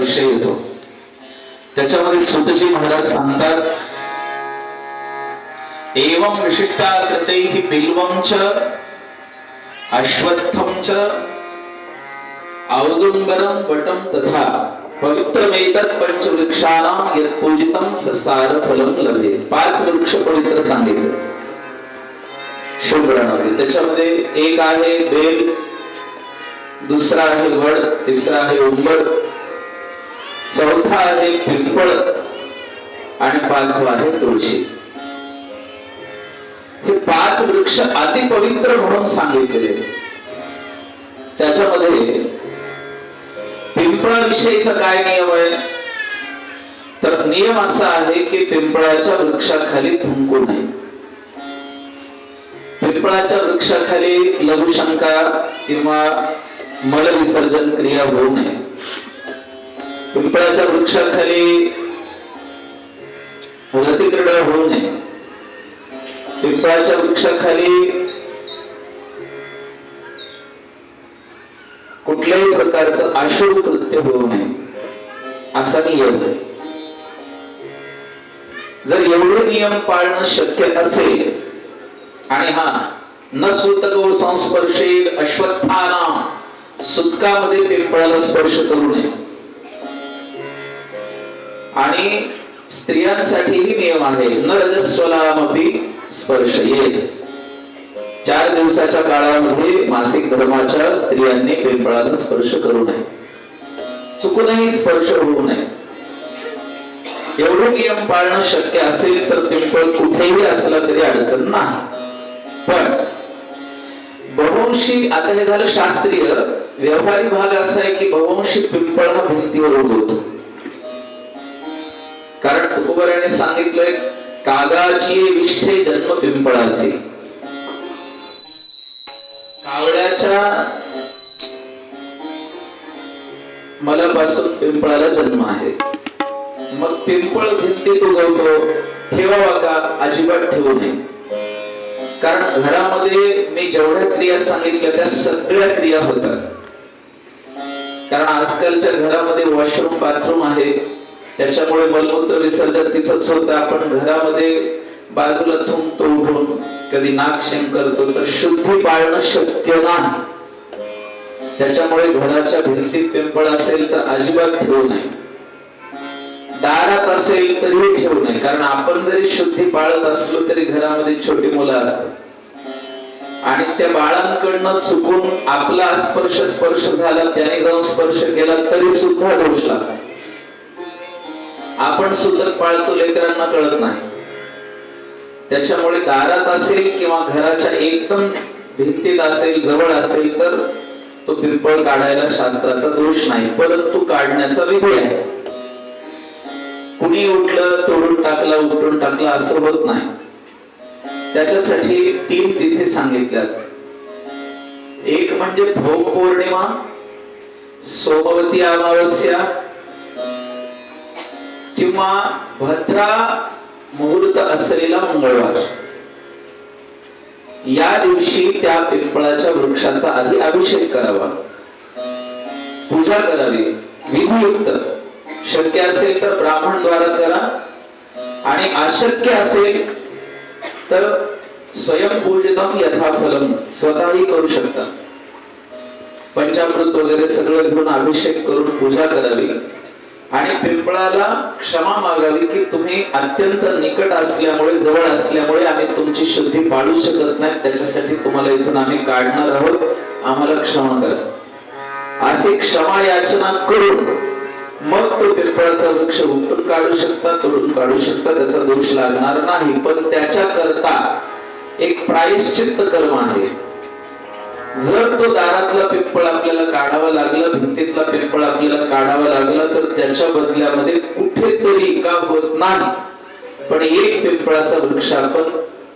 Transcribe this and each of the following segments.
विषय येतो. त्याच्यामध्ये सुतजी महाराज सांगतात एवं विशिष्टाकृते बिल्वम च अश्वत्थम च औदुंबरं वटम तथा पवित्रमेतत् पंचवृक्षाणां यत् पूजितं स सारफलं लभे. पाच वृक्ष पवित्र सांगितले. शुभ्रणामध्ये त्याच्यामध्ये एक आहे बेल दुसरा आहे वड तिसरा आहे उंबड चौथा आहे पिंपळ आणि पाचवा आहे तुळशी. हे पाच वृक्ष अति पवित्र म्हणून सांगितलेले. त्याच्यामध्ये पिंपळाविषयीचा काय नियम आहे? तर नियम असा आहे की पिंपळाच्या वृक्षाखाली थुंकू नये. पिंपळाच्या वृक्षाखाली लघुशंका किंवा मल विसर्जन क्रिया होऊ नये. पिंपळाच्या वृक्षाखाली रतिक्रीडा होऊ नये. पिंपळाच्या वृक्षाखाली कुठल्याही प्रकारचं आशुभ कृत्य होऊ नये असा नियम आहे जर एवढे नियम पाळणं शक्य असेल आणि हा न सुतको संस्पर्शेल अश्वत्थाना सुतकामध्ये पिंपळाला स्पर्श करू नये. आणि स्त्रियांसाठीही नियम आहे न रजस्वलामपी स्पर्श येत चार दिवसाच्या काळामध्ये मासिक धर्माच्या स्त्रियांनी पिंपळाला स्पर्श करू नये. चुकूनही स्पर्श होऊ नये. एवढे नियम पाळणं शक्य असेल तर पिंपळ कुठेही असला तरी अडचण नाही. पण बहुंशी आता हे झालं शास्त्रीय व्यवहारी भाग असा आहे की बहुंशी पिंपळ हा भिंतीवर उगवतो कारण तुकोबराने सांगितलंय कागाची विष्ठे जन्म पिंपळाचे कावड्याच्या मलापासून पिंपळाला जन्म आहे. मग पिंपळ भिंतीत उगवतो ठेवावा का? अजिबात ठेवू नये. कारण घरामध्ये मी जेवढ्या क्रिया सांगितल्या त्या सगळ्या क्रिया होतात. कारण आजकालच्या घरामध्ये वॉशरूम बाथरूम आहे. त्याच्यामुळे मलमूत्र विसर्जन तिथंच होतं आपण घरामध्ये बाजूला थुंकतो उठून. कधी नाक करतो तर शुद्धी पाळणं शक्य नाही. त्याच्यामुळे घराच्या भिंतीत पिंपळ असेल तर अजिबात ठेवू नये. दारात असेल तरीही ठेवू नये. कारण आपण जरी शुद्धी पाळत असलो तरी घरामध्ये छोटी मुलं असतात. आणि त्या बाळांकडनं चुकून आपला स्पर्श स्पर्श झाला त्याने जाऊन स्पर्श केला तरी सुद्धा दोष लागतो. आपण सुतक पाळतो लेकरांना कळत नाही. त्याच्यामुळे दारात असेल किंवा घराच्या एकदम भिंतीत असेल जवळ असेल तर तो पिंपळ काढायला शास्त्राचा दोष नाही परंतु काढण्याचा विधी आहे. कुणी उठलं तोडून टाकला उपटून टाकला असं होत नाही. त्याच्यासाठी तीन तिथी सांगितल्या एक म्हणजे भोग पौर्णिमा सोमवती अमावस्या किंवा भद्रा मुहूर्त असलेला मंगळवार. या दिवशी त्या पिंपळाच्या वृक्षाचा आधी अभिषेक करावा. पूजा करावी. विधियुक्त. शक्य असेल तर ब्राह्मण द्वारा करा. आणि अशक्य असेल तर स्वयंपूजितम यथाफलम स्वतःही करू शकता. पंचामृत वगैरे सगळं घेऊन अभिषेक करून पूजा करावी. आणि पिंपळाला क्षमा मागावी की तुम्ही अत्यंत निकट असल्यामुळे जवळ असल्यामुळे आम्ही तुमची शुद्धी पाळू शकत नाही. त्याच्यासाठी तुम्हाला इथून आम्ही काढणार आहोत. आम्हाला क्षमा करा. असे क्षमा याचना करून मग तो पिंपळाचा वृक्ष उपटून काढू शकता तोडून काढू शकता. त्याचा दोष लागणार नाही. पण त्याच्या करता एक प्रायश्चित्त कर्म आहे. जर तो दारातला पिंपळ आपल्याला काढावा लागला भिंतीतला पिंपळ आपल्याला काढावा लागला तर त्याच्या बदल्यामध्ये कुठेतरी का होत नाही. पण एक पिंपळाचा वृक्ष आपण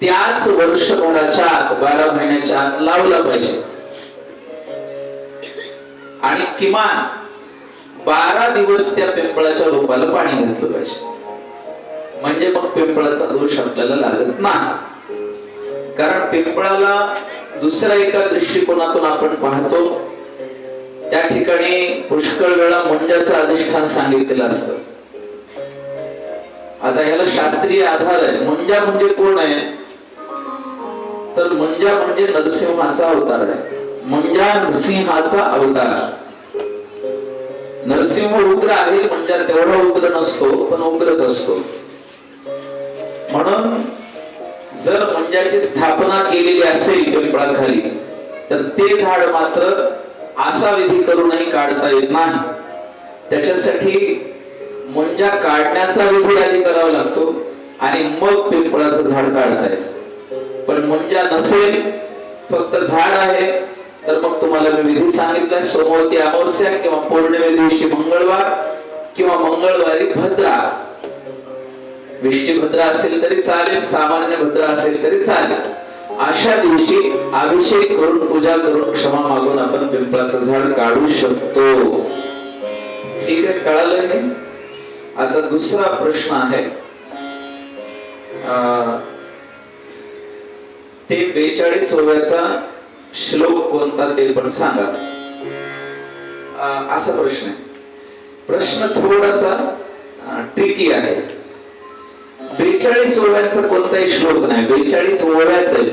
त्याच वर्षभराच्या आत बारा महिन्याच्या आत लावला पाहिजे. आणि किमान बारा दिवस त्या पिंपळाच्या रोपाला पाणी घातलं पाहिजे. म्हणजे मग पिंपळाचा दोष आपल्याला लागत नाही. कारण पिंपळाला दुसऱ्या एका दृष्टिकोनातून आपण पाहतो त्या ठिकाणी पुष्कळ वेळा मुंजाचं अधिष्ठान सांगितलेलं असतं. आता ह्याला शास्त्रीय आधार आहे. मुंजा म्हणजे कोण आहे? तर मुंजा म्हणजे नरसिंहाचा अवतार आहे. मुंजा नरसिंहाचा अवतार. नरसिंह उग्र आहे म्हणजे तेवढा उग्र नसतो पण उग्रच असतो. म्हणून जर मुंजाची स्थापना केलेली असेल पिंपळाखाली तर ते झाड मात्र असा विधी करूनही काढता येत नाही. त्याच्यासाठी मुंजा काढण्याचा विधी आधी करावा लागतो आणि मग पिंपळाचं झाड काढता येत. पण मुंजा नसेल फक्त झाड आहे तर मग तुम्हाला मी विधी सांगितलाय सोमवती अमावस्या किंवा पौर्णिमे दिवशी मंगळवार किंवा मंगळवारी भद्रा. विष्टीभद्र असेल तरी चालेल सामान्य भद्र असेल तरी चालेल. अशा दिवशी अभिषेक करून पूजा करून क्षमा मागून आपण पिंपळाचं झाड काढू शकतो. ठीक आहे कळालं हे? आता दुसरा प्रश्न आहे. अं, ते बेचाळीस ओव्याचा श्लोक कोणता ते पण सांगा. असा प्रश्न आहे. प्रश्न थोडासा ट्रिकी आहे. बेचाळीस ओव्याचा कोणताही श्लोक नाही. बेचाळीस ओव्याच आहे.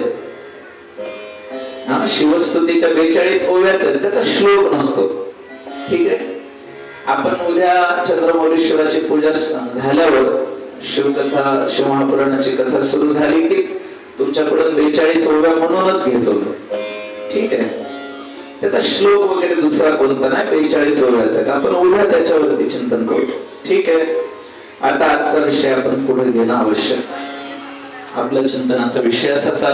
शिवस्तुतीच्या बेचाळीस ओव्याच आहे. त्याचा श्लोक नसतो. ठीक आहे? आपण उद्या चंद्रमौलेश्वराची पूजा झाल्यावर शिवकथा शिवमहापुराणाची कथा सुरू झाली की तुमच्याकडून बेचाळीस ओव्या म्हणूनच घेतो. ठीक आहे? त्याचा श्लोक वगैरे दुसरा कोणता नाही? बेचाळीस ओव्याचा का आपण उद्या त्याच्यावरती चिंतन करू. ठीक आहे? आता आजचा विषय आपण पुढे घेणं आवश्यक. आपल्या चिंतनाचा विषय असा